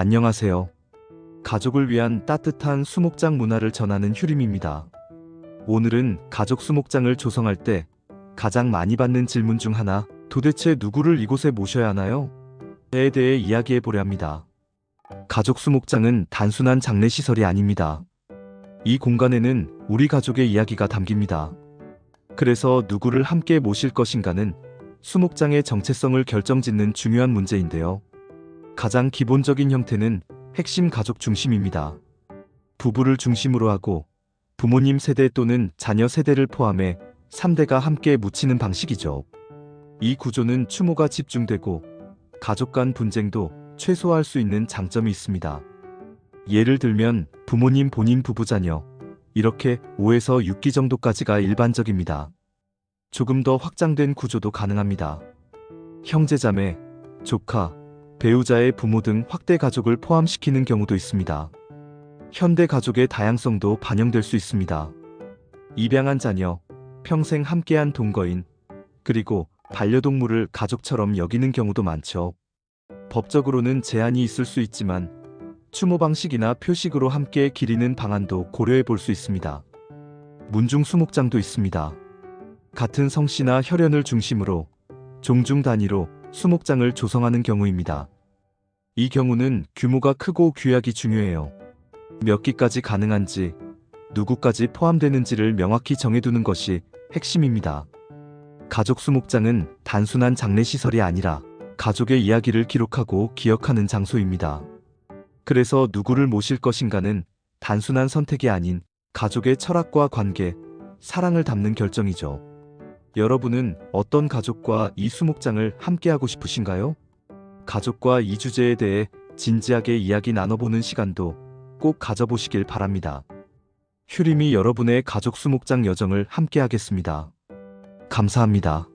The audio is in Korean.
안녕하세요. 가족을 위한 따뜻한 수목장 문화를 전하는 휴림입니다. 오늘은 가족 수목장을 조성할 때 가장 많이 받는 질문 중 하나, 도대체 누구를 이곳에 모셔야 하나요? 에 대해 이야기해 보려 합니다. 가족 수목장은 단순한 장례 시설이 아닙니다. 이 공간에는 우리 가족의 이야기가 담깁니다. 그래서 누구를 함께 모실 것인가는 수목장의 정체성을 결정짓는 중요한 문제인데요. 가장 기본적인 형태는 핵심 가족 중심입니다. 부부를 중심으로 하고 부모님 세대 또는 자녀 세대를 포함해 3대가 함께 묻히는 방식이죠. 이 구조는 추모가 집중되고 가족 간 분쟁도 최소화할 수 있는 장점이 있습니다. 예를 들면 부모님 본인 부부 자녀 이렇게 5에서 6기 정도까지가 일반적입니다. 조금 더 확장된 구조도 가능합니다. 형제자매, 조카, 배우자의 부모 등 확대 가족을 포함시키는 경우도 있습니다. 현대 가족의 다양성도 반영될 수 있습니다. 입양한 자녀, 평생 함께한 동거인, 그리고 반려동물을 가족처럼 여기는 경우도 많죠. 법적으로는 제한이 있을 수 있지만 추모 방식이나 표식으로 함께 기리는 방안도 고려해 볼 수 있습니다. 문중 수목장도 있습니다. 같은 성씨나 혈연을 중심으로 종중 단위로 수목장을 조성하는 경우입니다. 이 경우는 규모가 크고 규약이 중요해요. 몇 기까지 가능한지, 누구까지 포함되는지를 명확히 정해두는 것이 핵심입니다. 가족 수목장은 단순한 장례시설이 아니라 가족의 이야기를 기록하고 기억하는 장소입니다. 그래서 누구를 모실 것인가는 단순한 선택이 아닌 가족의 철학과 관계, 사랑을 담는 결정이죠. 여러분은 어떤 가족과 이 수목장을 함께하고 싶으신가요? 가족과 이 주제에 대해 진지하게 이야기 나눠보는 시간도 꼭 가져보시길 바랍니다. 휴림이 여러분의 가족 수목장 여정을 함께하겠습니다. 감사합니다.